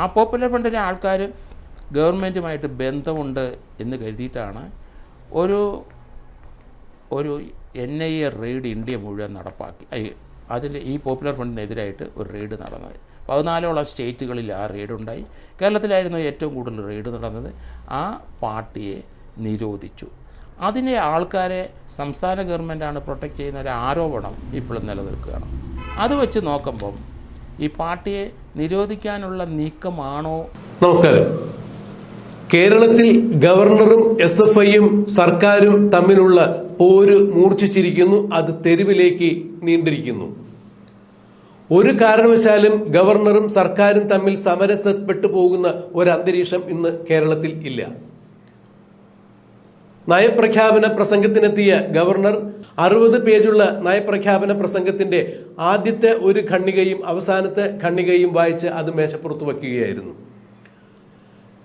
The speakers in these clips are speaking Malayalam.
ആ പോപ്പുലർ ഫ്രണ്ടിലെ ആൾക്കാർ ഗവൺമെന്റുമായിട്ട് ബന്ധമുണ്ട് എന്ന് കരുതിയിട്ടാണ് ഒരു ഒരു N I A raid India മുഴുവൻ നടപ്പാക്കി. അതിൽ ഈ പോപ്പുലർ ഫ്രണ്ടിനെതിരായിട്ട് ഒരു റെയ്ഡ് നടന്നത്. പതിനാലോളം സ്റ്റേറ്റുകളിൽ ആ റെയ്ഡ് ഉണ്ടായി. കേരളത്തിലായിരുന്നു ഏറ്റവും കൂടുതൽ റെയ്ഡ് നടന്നത്. ആ പാർട്ടിയെ നിരോധിച്ചു. അതിനെ ആൾക്കാരെ സംസ്ഥാന ഗവൺമെന്റാണ് പ്രൊട്ടക്റ്റ് ചെയ്യുന്ന ഒരു ആരോപണം ഇപ്പോഴും നിലനിൽക്കുകയാണ്. അത് വെച്ച് നോക്കുമ്പം ഈ പാർട്ടിയെ നിരോധിക്കാനുള്ള നീക്കമാണോ? നമസ്കാരം. കേരളത്തിൽ ഗവർണറും എസ് എഫ് ഐയും സർക്കാരും തമ്മിലുള്ള പോര് മൂർച്ഛിച്ചിരിക്കുന്നു അത് തെരുവിലേക്ക് നീണ്ടിരിക്കുന്നു. ഒരു കാരണവശാലും ഗവർണറും സർക്കാരും തമ്മിൽ സമരസപ്പെട്ടു പോകുന്ന ഒരു അന്തരീക്ഷം ഇന്ന് കേരളത്തിൽ ഇല്ല. നയപ്രഖ്യാപന പ്രസംഗത്തിനെത്തിയ ഗവർണർ അറുപത് പേജുള്ള നയപ്രഖ്യാപന പ്രസംഗത്തിന്റെ ആദ്യത്തെ ഒരു ഖണ്ഡികയും അവസാനത്തെ ഖണ്ഡികയും വായിച്ച് അത് മേശപ്പുറത്ത് വയ്ക്കുകയായിരുന്നു.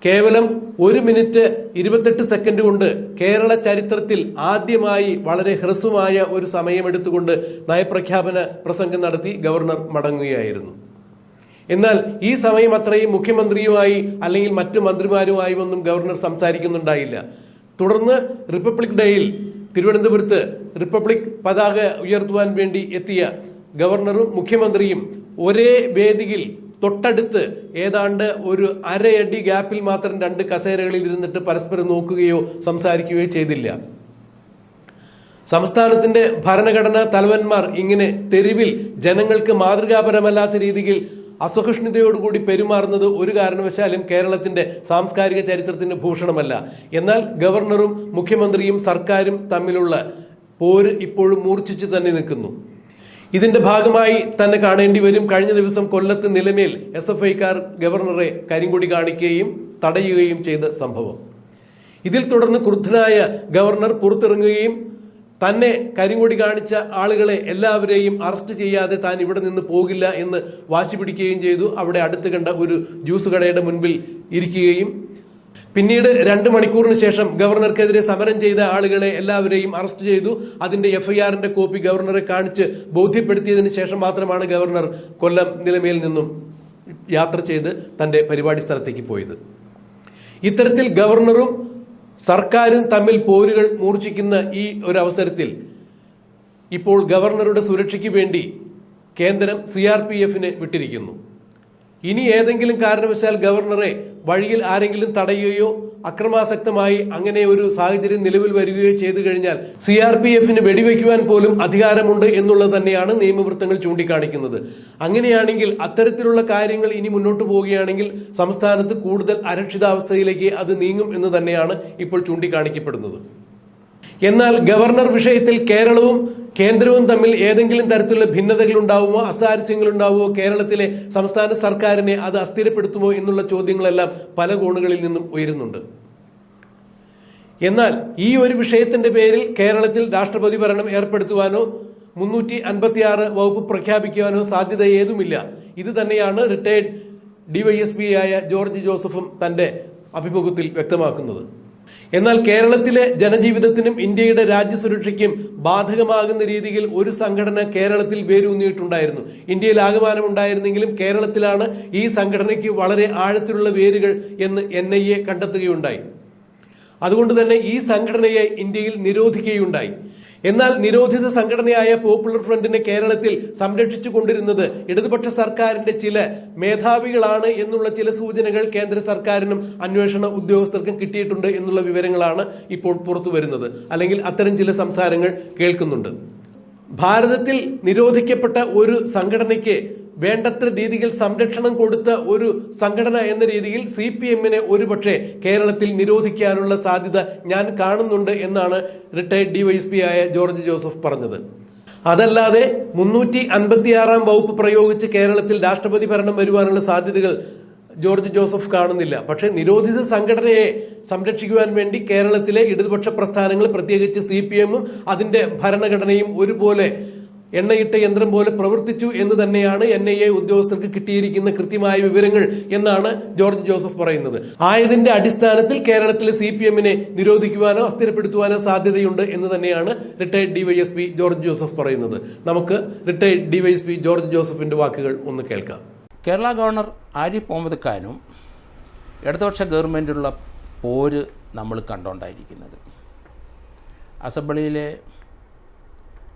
കേവലം ഒരു മിനിറ്റ് ഇരുപത്തെട്ട് സെക്കൻഡ് കൊണ്ട് കേരള ചരിത്രത്തിൽ ആദ്യമായി വളരെ ഹ്രസ്വമായ ഒരു സമയമെടുത്തുകൊണ്ട് നയപ്രഖ്യാപന പ്രസംഗം നടത്തി ഗവർണർ മടങ്ങുകയായിരുന്നു. എന്നാൽ ഈ സമയം അത്രയും മുഖ്യമന്ത്രിയുമായി അല്ലെങ്കിൽ മറ്റു മന്ത്രിമാരുമായി ഒന്നും ഗവർണർ സംസാരിക്കുന്നുണ്ടായില്ല. തുടർന്ന് റിപ്പബ്ലിക് ഡേയിൽ തിരുവനന്തപുരത്ത് റിപ്പബ്ലിക് പതാക ഉയർത്തുവാൻ വേണ്ടി എത്തിയ ഗവർണറും മുഖ്യമന്ത്രിയും ഒരേ വേദിയിൽ തൊട്ടടുത്ത് ഏതാണ്ട് ഒരു അരയടി ഗ്യാപ്പിൽ മാത്രം രണ്ട് കസേരകളിൽ ഇരുന്നിട്ട് പരസ്പരം നോക്കുകയോ സംസാരിക്കുകയോ ചെയ്തില്ല. സംസ്ഥാനത്തിന്റെ ഭരണഘടനാ തലവന്മാർ ഇങ്ങനെ തെരുവിൽ ജനങ്ങൾക്ക് മാതൃകാപരമല്ലാത്ത രീതിയിൽ അസഹിഷ്ണുതയോടുകൂടി പെരുമാറുന്നത് ഒരു കാരണവശാലും കേരളത്തിന്റെ സാംസ്കാരിക ചരിത്രത്തിന് ഭൂഷണമല്ല. എന്നാൽ ഗവർണറും മുഖ്യമന്ത്രിയും സർക്കാരും തമ്മിലുള്ള പോര് ഇപ്പോഴും മൂർച്ഛിച്ചു തന്നെ നിൽക്കുന്നു. ഇതിന്റെ ഭാഗമായി തന്നെ കാണേണ്ടി വരും കഴിഞ്ഞ ദിവസം കൊല്ലത്ത് നിലമേൽ എസ് എഫ് ഐക്കാർ ഗവർണറെ കരിങ്കൊടി കാണിക്കുകയും തടയുകയും ചെയ്ത സംഭവം. ഇതിൽ തുടർന്ന് ക്രുദ്ധനായ ഗവർണർ പുറത്തിറങ്ങുകയും തന്നെ കരിങ്കൊടി കാണിച്ച ആളുകളെ എല്ലാവരെയും അറസ്റ്റ് ചെയ്യാതെ താൻ ഇവിടെ നിന്ന് പോകില്ല എന്ന് വാശി പിടിക്കുകയും ചെയ്തു. അവിടെ അടുത്ത് കണ്ട ഒരു ജ്യൂസ് കടയുടെ മുൻപിൽ ഇരിക്കുകയും പിന്നീട് രണ്ട് മണിക്കൂറിന് ശേഷം ഗവർണർക്കെതിരെ സമരം ചെയ്ത ആളുകളെ എല്ലാവരെയും അറസ്റ്റ് ചെയ്തു. അതിന്റെ എഫ്ഐആറിന്റെ കോപ്പി ഗവർണറെ കാണിച്ച് ബോധ്യപ്പെടുത്തിയതിനു ശേഷം മാത്രമാണ് ഗവർണർ കൊല്ലം നിലമേൽ നിന്നും യാത്ര ചെയ്ത് തന്റെ പരിപാടി സ്ഥലത്തേക്ക് പോയത്. ഇത്തരത്തിൽ ഗവർണറും സർക്കാരും തമ്മിൽ പോരുകൾ മൂർച്ഛിക്കുന്ന ഈ ഒരു അവസരത്തിൽ ഇപ്പോൾ ഗവർണറുടെ സുരക്ഷയ്ക്ക് വേണ്ടി കേന്ദ്രം സി ആർ പി എഫിന് വിട്ടിരിക്കുന്നു. ഇനി ഏതെങ്കിലും കാരണവശാൽ ഗവർണറെ വഴിയിൽ ആരെങ്കിലും തടയുകയോ അക്രമാസക്തമായി അങ്ങനെ ഒരു സാഹചര്യം നിലവിൽ വരികയോ ചെയ്തു കഴിഞ്ഞാൽ സി ആർ പി എഫിന് വെടിവെക്കുവാൻ പോലും അധികാരമുണ്ട് എന്നുള്ളത് തന്നെയാണ് നിയമവൃത്തങ്ങൾ ചൂണ്ടിക്കാണിക്കുന്നത്. അങ്ങനെയാണെങ്കിൽ അത്തരത്തിലുള്ള കാര്യങ്ങൾ ഇനി മുന്നോട്ട് പോവുകയാണെങ്കിൽ സംസ്ഥാനത്ത് കൂടുതൽ അരക്ഷിതാവസ്ഥയിലേക്ക് അത് നീങ്ങും എന്ന് തന്നെയാണ് ഇപ്പോൾ ചൂണ്ടിക്കാണിക്കപ്പെടുന്നത്. എന്നാൽ ഗവർണർ വിഷയത്തിൽ കേരളവും കേന്ദ്രവും തമ്മിൽ ഏതെങ്കിലും തരത്തിലുള്ള ഭിന്നതകൾ ഉണ്ടാവുമോ അസാരസ്യങ്ങൾ ഉണ്ടാവുമോ കേരളത്തിലെ സംസ്ഥാന സർക്കാരിനെ അത് അസ്ഥിരപ്പെടുത്തുമോ എന്നുള്ള ചോദ്യങ്ങളെല്ലാം പല കോണുകളിൽ നിന്നും ഉയരുന്നുണ്ട്. എന്നാൽ ഈ ഒരു വിഷയത്തിന്റെ പേരിൽ കേരളത്തിൽ രാഷ്ട്രപതി ഭരണം ഏർപ്പെടുത്തുവാനോ മുന്നൂറ്റി അൻപത്തിയാറ് വകുപ്പ് പ്രഖ്യാപിക്കുവാനോ സാധ്യത ഏതുമില്ല. ഇത് തന്നെയാണ് റിട്ടയർഡ് ഡിവൈഎസ്പി ആയ ജോർജ് ജോസഫും തന്റെ അഭിമുഖത്തിൽ വ്യക്തമാക്കുന്നത്. എന്നാൽ കേരളത്തിലെ ജനജീവിതത്തിനും ഇന്ത്യയുടെ രാജ്യസുരക്ഷയ്ക്കും ബാധകമാകുന്ന രീതിയിൽ ഒരു സംഘടന കേരളത്തിൽ വേരൂന്നിയിട്ടുണ്ടായിരുന്നു. ഇന്ത്യയിൽ ആകമാനം ഉണ്ടായിരുന്നെങ്കിലും കേരളത്തിലാണ് ഈ സംഘടനയ്ക്ക് വളരെ ആഴത്തിലുള്ള വേരുകൾ എന്ന് എൻ ഐ എ കണ്ടെത്തുകയുണ്ടായി. അതുകൊണ്ട് തന്നെ ഈ സംഘടനയെ ഇന്ത്യയിൽ നിരോധിക്കുകയുണ്ടായി. എന്നാൽ നിരോധിത സംഘടനയായ പോപ്പുലർ ഫ്രണ്ടിനെ കേരളത്തിൽ സംരക്ഷിച്ചു കൊണ്ടിരുന്നത് ഇടതുപക്ഷ സർക്കാരിന്റെ ചില മേധാവികളാണ് എന്നുള്ള ചില സൂചനകൾ കേന്ദ്ര സർക്കാരിനും അന്വേഷണ ഉദ്യോഗസ്ഥർക്കും കിട്ടിയിട്ടുണ്ട് എന്നുള്ള വിവരങ്ങളാണ് ഇപ്പോൾ പുറത്തു വരുന്നത്. അല്ലെങ്കിൽ അത്തരം ചില സംസാരങ്ങൾ കേൾക്കുന്നുണ്ട്. ഭാരതത്തിൽ നിരോധിക്കപ്പെട്ട ഒരു സംഘടനയ്ക്ക് വേണ്ടത്ര രീതിയിൽ സംരക്ഷണം കൊടുത്ത ഒരു സംഘടന എന്ന രീതിയിൽ സി പി എമ്മിനെ ഒരുപക്ഷെ കേരളത്തിൽ നിരോധിക്കാനുള്ള സാധ്യത ഞാൻ കാണുന്നുണ്ട് എന്നാണ് റിട്ടയർഡ് ഡിവൈഎസ്പി ആയ ജോർജ് ജോസഫ് പറഞ്ഞത്. അതല്ലാതെ മുന്നൂറ്റി അൻപത്തിയാറാം വകുപ്പ് പ്രയോഗിച്ച് കേരളത്തിൽ രാഷ്ട്രപതി ഭരണം വരുവാനുള്ള സാധ്യതകൾ ജോർജ് ജോസഫ് കാണുന്നില്ല. പക്ഷെ നിരോധിത സംഘടനയെ സംരക്ഷിക്കുവാൻ വേണ്ടി കേരളത്തിലെ ഇടതുപക്ഷ പ്രസ്ഥാനങ്ങൾ പ്രത്യേകിച്ച് സി പി എമ്മും അതിന്റെ ഭരണഘടനയും ഒരുപോലെ എണ്ണയിട്ട യന്ത്രം പോലെ പ്രവർത്തിച്ചു എന്ന് തന്നെയാണ് എൻ ഐ എ ഉദ്യോഗസ്ഥർക്ക് കിട്ടിയിരിക്കുന്ന കൃത്യമായ വിവരങ്ങൾ എന്നാണ് ജോർജ് ജോസഫ് പറയുന്നത്. ആയതിന്റെ അടിസ്ഥാനത്തിൽ കേരളത്തിലെ സി പി എമ്മിനെ നിരോധിക്കുവാനോ അസ്ഥിരപ്പെടുത്തുവാനോ സാധ്യതയുണ്ട് എന്ന് തന്നെയാണ് റിട്ടയർഡ് ഡിവൈഎസ്പി ജോർജ് ജോസഫ് പറയുന്നത്. നമുക്ക് റിട്ടയർഡ് ഡിവൈഎസ്പി ജോർജ് ജോസഫിന്റെ വാക്കുകൾ ഒന്ന് കേൾക്കാം. കേരള ഗവർണർ ആരിഫ് മുഹമ്മദ് ഖാനും ഇടതുപക്ഷ ഗവൺമെന്റുള്ള പോര് നമ്മൾ കണ്ടുകൊണ്ടായിരിക്കുന്നത് അസംബ്ലിയിലെ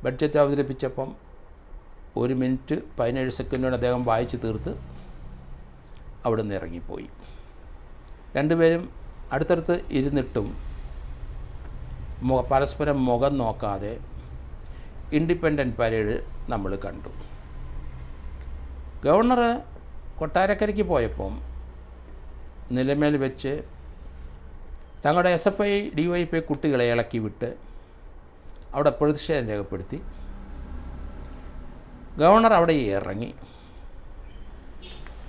ബഡ്ജറ്റ് അവതരിപ്പിച്ചപ്പം ഒരു മിനിറ്റ് പതിനേഴ് സെക്കൻഡോടെ അദ്ദേഹം വായിച്ച് തീർത്ത് അവിടെ നിന്ന് ഇറങ്ങിപ്പോയി. രണ്ടുപേരും അടുത്തടുത്ത് ഇരുന്നിട്ടും മുഖ പരസ്പരം മുഖം നോക്കാതെ ഇൻഡിപെൻഡന്റ് പരേഡ് നമ്മൾ കണ്ടു. ഗവർണർ കൊട്ടാരക്കരയ്ക്ക് പോയപ്പം നിലമേൽ വെച്ച് തങ്ങളുടെ S F I D Y P കുട്ടികളെ ഇളക്കി വിട്ട് അവിടെ പ്രതിഷേധം രേഖപ്പെടുത്തി. ഗവർണർ അവിടെ ഇറങ്ങി.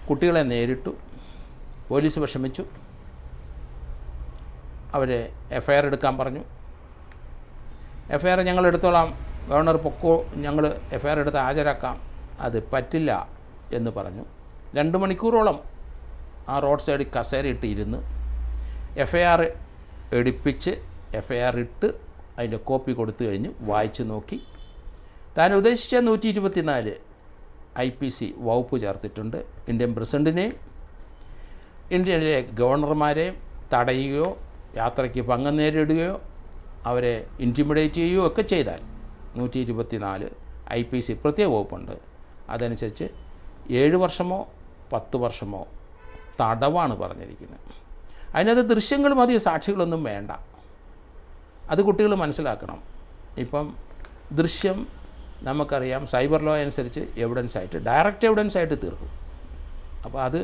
കുട്ടികളെ നേരിട്ടു. പോലീസ് വിഷമിച്ചു. അവരെ എഫ്ഐആർ എടുക്കാൻ പറഞ്ഞു. എഫ്ഐആർ ഞങ്ങൾ എടുത്തോളാം. ഗവർണർ പൊക്കോ ഞങ്ങൾ എഫ്ഐആർ എടുത്ത് ഹാജരാക്കാം. അത് പറ്റില്ല എന്ന് പറഞ്ഞു. രണ്ട് മണിക്കൂറോളം ആ റോഡ് സൈഡിൽ കസേരയിട്ട് ഇട്ടിരുന്ന് എഫ് ഐ ആർ എടുപ്പിച്ച് എഫ് ഐ ആർ ഇട്ട് അതിന്റെ കോപ്പി കൊടുത്തു കഴിഞ്ഞ് വായിച്ചു നോക്കി. താൻ ഉദ്ദേശിച്ച നൂറ്റി ഇരുപത്തിനാല് ഐ പി സി വകുപ്പ് ചേർത്തിട്ടുണ്ട്. ഇന്ത്യൻ പ്രസിഡന്റിനെയും ഇന്ത്യയിലെ ഗവർണർമാരെയും തടയുകയോ യാത്രയ്ക്ക് പങ്കം നേരിടുകയോ അവരെ ഇന്റിമിഡേറ്റ് ചെയ്യുകയോ ഒക്കെ ചെയ്താൽ നൂറ്റി ഇരുപത്തിനാല് ഐ പി സി പ്രത്യേക വകുപ്പുണ്ട്. അതനുസരിച്ച് ഏഴ് വർഷമോ പത്ത് വർഷമോ തടവാണ് പറഞ്ഞിരിക്കുന്നത്. അതിനകത്ത് ദൃശ്യങ്ങളും മതി സാക്ഷികളൊന്നും വേണ്ട. അത് കുട്ടികൾ മനസ്സിലാക്കണം. ഇപ്പം ദൃശ്യം നമുക്കറിയാം സൈബർ ലോ അനുസരിച്ച് എവിഡൻസ് ആയിട്ട് ഡയറക്റ്റ് എവിഡൻസ് ആയിട്ട് തീർക്കും. അപ്പോൾ അത്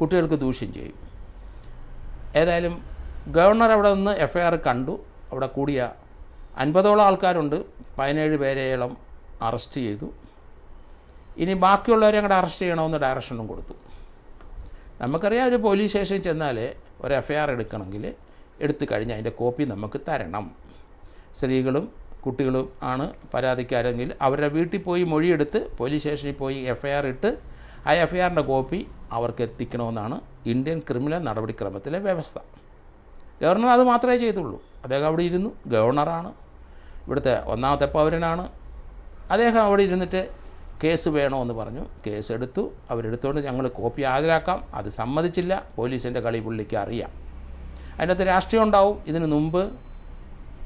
കുട്ടികൾക്ക് ദൂഷ്യം ചെയ്യും. ഏതായാലും ഗവർണർ അവിടെ നിന്ന് എഫ് ഐ ആർ കണ്ടു. അവിടെ കൂടിയ അൻപതോളം ആൾക്കാരുണ്ട്. പതിനേഴ് പേരെയോളം അറസ്റ്റ് ചെയ്തു. ഇനി ബാക്കിയുള്ളവരെ അങ്ങോട്ട് അറസ്റ്റ് ചെയ്യണമെന്ന് ഡയറക്ഷനും കൊടുത്തു. നമുക്കറിയാം ഒരു പോലീസ് സ്റ്റേഷനിൽ ചെന്നാൽ ഒരു എഫ് ഐ ആർ എടുക്കണമെങ്കിൽ എടുത്തു കഴിഞ്ഞ് അതിന്റെ കോപ്പി നമുക്ക് തരണം. സ്ത്രീകളും കുട്ടികളും ആണ് പരാതിക്കാരെങ്കിൽ അവരുടെ വീട്ടിൽ പോയി മൊഴിയെടുത്ത് പോലീസ് സ്റ്റേഷനിൽ പോയി എഫ് ഐ ആർ ഇട്ട് ആ എഫ് ഐ ആറിന്റെ കോപ്പി അവർക്ക് എത്തിക്കണമെന്നാണ് ഇന്ത്യൻ ക്രിമിനൽ നടപടിക്രമത്തിലെ വ്യവസ്ഥ. ഗവർണർ അത് മാത്രമേ ചെയ്തുള്ളൂ. അദ്ദേഹം അവിടെ ഇരുന്നു ഗവർണറാണ്. ഇവിടുത്തെ ഒന്നാമത്തെ പൗരനാണ്. അദ്ദേഹം അവിടെ ഇരുന്നിട്ട് കേസ് വേണമെന്ന് പറഞ്ഞു. കേസ് എടുത്തു. അവരെടുത്തുകൊണ്ട് ഞങ്ങൾ കോപ്പി ഹാജരാക്കാം. അത് സമ്മതിച്ചില്ല. പോലീസിന്റെ കളി പുള്ളിക്ക് അറിയാം. അതിനകത്ത് രാഷ്ട്രീയം ഉണ്ടാവും. ഇതിനു മുമ്പ്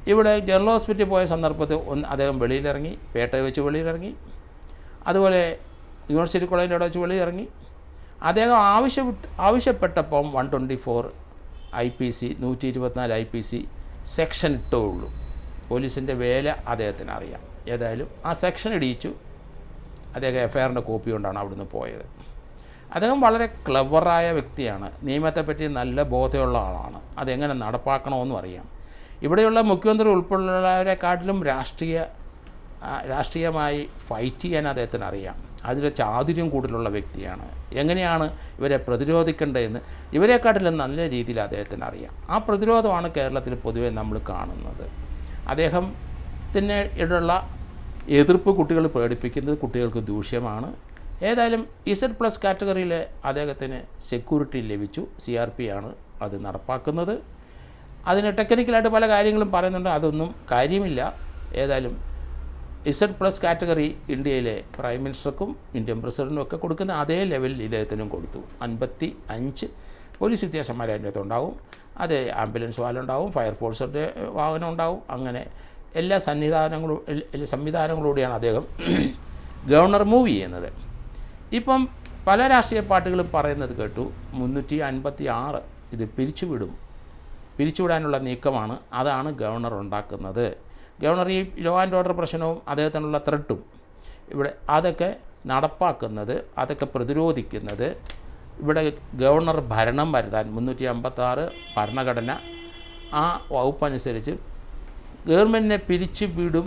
ഇവിടെ ജനറൽ ഹോസ്പിറ്റലിൽ പോയ സന്ദർഭത്തിൽ ഒന്ന് അദ്ദേഹം വെളിയിലിറങ്ങി പേട്ടയിൽ വെച്ച് വെളിയിലിറങ്ങി. അതുപോലെ യൂണിവേഴ്സിറ്റി കോളേജിന്റെ അവിടെ വെച്ച് വെളിയിറങ്ങി അദ്ദേഹം ആവശ്യപ്പെട്ട് ആവശ്യപ്പെട്ടപ്പം one twenty four I P C നൂറ്റി ഇരുപത്തിനാല് ഐ പി സി സെക്ഷൻ ഇട്ടേ ഉള്ളൂ. പോലീസിന്റെ വേല അദ്ദേഹത്തിന് അറിയാം. ഏതായാലും ആ സെക്ഷൻ ഇടിയിച്ചു. അദ്ദേഹം എഫ് ഐ ആറിന്റെ കോപ്പി കൊണ്ടാണ് അവിടുന്ന് പോയത്. അദ്ദേഹം വളരെ ക്ലവറായ വ്യക്തിയാണ്. നിയമത്തെപ്പറ്റി നല്ല ബോധമുള്ള ആളാണ്. അതെങ്ങനെ നടപ്പാക്കണമെന്നും അറിയാം. ഇവിടെയുള്ള മുഖ്യമന്ത്രി ഉൾപ്പെടെയുള്ളവരെക്കാട്ടിലും രാഷ്ട്രീയ രാഷ്ട്രീയമായി ഫൈറ്റ് ചെയ്യാൻ അദ്ദേഹത്തിന് അറിയാം. അതിൽ ചാതുര്യം കൂടുതലുള്ള വ്യക്തിയാണ്. എങ്ങനെയാണ് ഇവരെ പ്രതിരോധിക്കേണ്ടതെന്ന് ഇവരെക്കാട്ടിലും നല്ല രീതിയിൽ അദ്ദേഹത്തിന് അറിയാം. ആ പ്രതിരോധമാണ് കേരളത്തിൽ പൊതുവെ നമ്മൾ കാണുന്നത്. അദ്ദേഹത്തിന് ഇടയുള്ള എതിർപ്പ് കുട്ടികൾ പ്രകടിപ്പിക്കുന്നത് കുട്ടികൾക്ക് ദൂഷ്യമാണ്. ഏതായാലും ഇസഡ് പ്ലസ് കാറ്റഗറിയിൽ അദ്ദേഹത്തിന് സെക്യൂരിറ്റി ലഭിച്ചു. സി ആർ പി ആണ് അത് നടപ്പാക്കുന്നത്. അതിന് ടെക്നിക്കലായിട്ട് പല കാര്യങ്ങളും പറയുന്നുണ്ട്. അതൊന്നും കാര്യമില്ല. ഏതായാലും ഇസഡ് പ്ലസ് കാറ്റഗറി ഇന്ത്യയിലെ പ്രൈം മിനിസ്റ്റർക്കും ഇന്ത്യൻ പ്രസിഡന്റും ഒക്കെ കൊടുക്കുന്ന അതേ ലെവലിൽ ഇദ്ദേഹത്തിനും കൊടുത്തു. അൻപത്തി അഞ്ച് പോലീസ് ഉദ്യോഗസ്ഥന്മാർ അതിന്റെ ഉണ്ടാവും അത് ആംബുലൻസ് വാഹനം ഉണ്ടാവും ഫയർഫോഴ്സിന്റെ വാഹനം ഉണ്ടാവും. അങ്ങനെ എല്ലാ സന്നിധാനങ്ങളും എല്ലാ സംവിധാനങ്ങളോടെയാണ് അദ്ദേഹം ഗവർണർ മൂവ് ചെയ്യുന്നത്. ഇപ്പം പല രാഷ്ട്രീയ പാർട്ടികളും പറയുന്നത് കേട്ടു മുന്നൂറ്റി അൻപത്തി ആറ് ഇത് പിരിച്ചുവിടും. പിരിച്ചുവിടാനുള്ള നീക്കമാണ് അതാണ് ഗവർണർ ഉണ്ടാക്കുന്നത്. ഗവർണർ ഈ ലോ ആൻഡ് ഓർഡർ പ്രശ്നവും അദ്ദേഹത്തിനുള്ള ത്രെട്ടും ഇവിടെ അതൊക്കെ നടപ്പാക്കുന്നത് അതൊക്കെ പ്രതിരോധിക്കുന്നത് ഇവിടെ ഗവർണർ ഭരണം വരുത്താൻ മുന്നൂറ്റി അമ്പത്താറ് ഭരണഘടന ആ വകുപ്പനുസരിച്ച് ഗവൺമെന്റിനെ പിരിച്ചു വിടും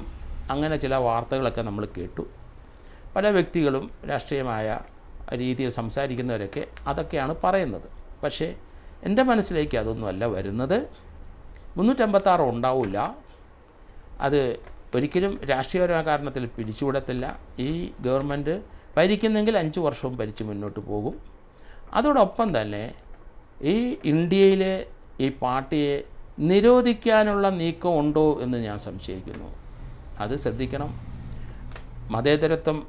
അങ്ങനെ ചില വാർത്തകളൊക്കെ നമ്മൾ കേട്ടു. പല വ്യക്തികളും രാഷ്ട്രീയമായ രീതിയിൽ സംസാരിക്കുന്നവരൊക്കെ അതൊക്കെയാണ് പറയുന്നത്. പക്ഷേ എന്റെ മനസ്സിലേക്ക് അതൊന്നുമല്ല വരുന്നത്. മുന്നൂറ്റമ്പത്താറ് ഉണ്ടാവില്ല. അത് ഒരിക്കലും രാഷ്ട്രീയപരമായ കാരണത്തിൽ പിടിച്ചുവിടത്തില്ല. ഈ ഗവൺമെന്റ് ഭരിക്കുന്നെങ്കിൽ അഞ്ച് വർഷവും ഭരിച്ച് മുന്നോട്ട് പോകും. അതോടൊപ്പം തന്നെ ഈ ഇന്ത്യയിലെ ഈ പാർട്ടിയെ നിരോധിക്കാനുള്ള നീക്കം ഉണ്ടോ എന്ന് ഞാൻ സംശയിക്കുന്നു. അത് ശ്രദ്ധിക്കണം. മതേതരത്വം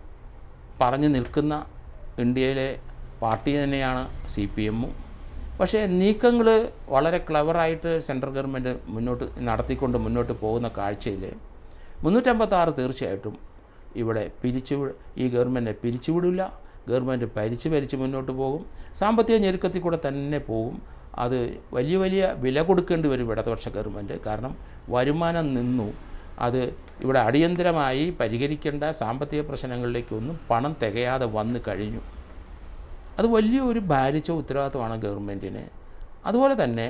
പറഞ്ഞു നിൽക്കുന്ന ഇന്ത്യയിലെ പാർട്ടി തന്നെയാണ് സി പി എമ്മും. പക്ഷേ നീക്കങ്ങൾ വളരെ ക്ലവറായിട്ട് സെൻട്രൽ ഗവൺമെന്റ് മുന്നോട്ട് നടത്തിക്കൊണ്ട് മുന്നോട്ട് പോകുന്ന കാഴ്ചയിൽ മുന്നൂറ്റമ്പത്താറ് തീർച്ചയായിട്ടും ഇവിടെ പിരിച്ചു ഈ ഗവൺമെന്റിനെ പിരിച്ചുവിടില്ല ഗവൺമെന്റ് പരിച്ച് പരിച്ച് മുന്നോട്ട് പോകും. സാമ്പത്തിക ഞെരുക്കത്തിൽ കൂടെ തന്നെ പോകും. അത് വലിയ വലിയ വില കൊടുക്കേണ്ടി വരും ഇടതുപക്ഷ ഗവൺമെന്റ് കാരണം വരുമാനം നിന്നു. അത് ഇവിടെ അടിയന്തരമായി പരിഹരിക്കേണ്ട സാമ്പത്തിക പ്രശ്നങ്ങളിലേക്കൊന്നും പണം തികയാതെ വന്നു കഴിഞ്ഞു. അത് വലിയൊരു ഭാരിച്ച ഉത്തരവാദിത്തമാണ് ഗവൺമെന്റിന് അതുപോലെ തന്നെ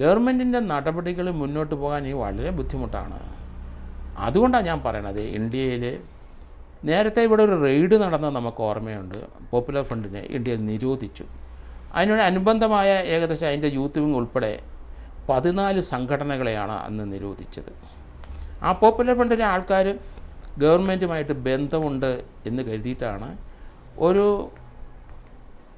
ഗവൺമെന്റിന്റെ നടപടികൾ മുന്നോട്ട് പോകാൻ ഈ വളരെ ബുദ്ധിമുട്ടാണ്. അതുകൊണ്ടാണ് ഞാൻ പറയണത് ഇന്ത്യയിൽ നേരത്തെ ഇവിടെ ഒരു റെയ്ഡ് നടന്നത് നമുക്ക് ഓർമ്മയുണ്ട്. പോപ്പുലർ ഫ്രണ്ടിനെ ഇന്ത്യയിൽ നിരോധിച്ചു. അതിനോട് അനുബന്ധമായ ഏകദേശം അതിന്റെ യൂത്ത് വിങ് ഉൾപ്പെടെ പതിനാല് സംഘടനകളെയാണ് അന്ന് നിരോധിച്ചത്. ആ പോപ്പുലർ ഫ്രണ്ടിലെ ആൾക്കാർ ഗവൺമെന്റുമായിട്ട് ബന്ധമുണ്ട് എന്ന് കരുതിയിട്ടാണ് ഒരു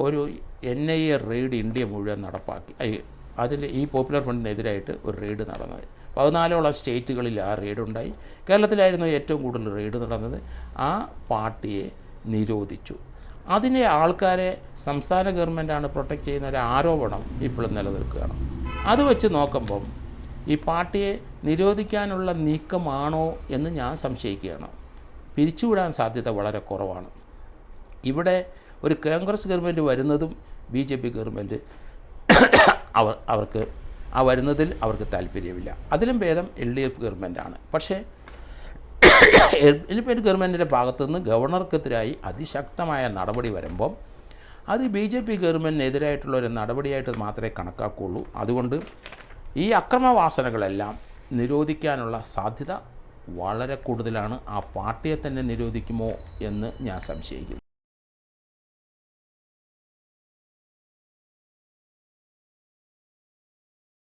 ഒരു N I A raid India മുഴുവൻ നടപ്പാക്കി. അതിൽ ഈ പോപ്പുലർ ഫ്രണ്ടിനെതിരായിട്ട് ഒരു റെയ്ഡ് നടന്നത്. പതിനാലോളം സ്റ്റേറ്റുകളിൽ ആ റെയ്ഡ് ഉണ്ടായി. കേരളത്തിലായിരുന്നു ഏറ്റവും കൂടുതൽ റെയ്ഡ് നടന്നത്. ആ പാർട്ടിയെ നിരോധിച്ചു. അതിനെ ആൾക്കാരെ സംസ്ഥാന ഗവൺമെന്റാണ് പ്രൊട്ടക്റ്റ് ചെയ്യുന്ന ഒരു ആരോപണം ഇപ്പോഴും നിലനിൽക്കുകയാണ്. അത് വെച്ച് നോക്കുമ്പം ഈ പാർട്ടിയെ നിരോധിക്കാനുള്ള നീക്കമാണോ എന്ന് ഞാൻ സംശയിക്കുകയാണ്. പിരിച്ചുവിടാൻ സാധ്യത വളരെ കുറവാണ്. ഇവിടെ ഒരു കോൺഗ്രസ് ഗവൺമെന്റ് വരുന്നതും ബി ജെ പി ഗവൺമെന്റ് അവർ അവർക്ക് ആ വരുന്നതിൽ അവർക്ക് താല്പര്യമില്ല. അതിലും ഭേദം എൽ ഡി എഫ് ഗവൺമെന്റാണ്. പക്ഷേ എൽ ഡി എഫ് ഗവൺമെന്റിന്റെ ഭാഗത്തുനിന്ന് ഗവർണർക്കെതിരായി അതിശക്തമായ നടപടി വരുമ്പം അത് ബി ജെ പി ഗവൺമെന്റിനെതിരായിട്ടുള്ള ഒരു നടപടിയായിട്ട് മാത്രമേ കണക്കാക്കുകയുള്ളൂ അതുകൊണ്ട് ഈ അക്രമവാസനകളെല്ലാം നിരോധിക്കാനുള്ള സാധ്യത വളരെ കൂടുതലാണ്. ആ പാർട്ടിയെ തന്നെ നിരോധിക്കുമോ എന്ന് ഞാൻ സംശയിക്കുന്നു.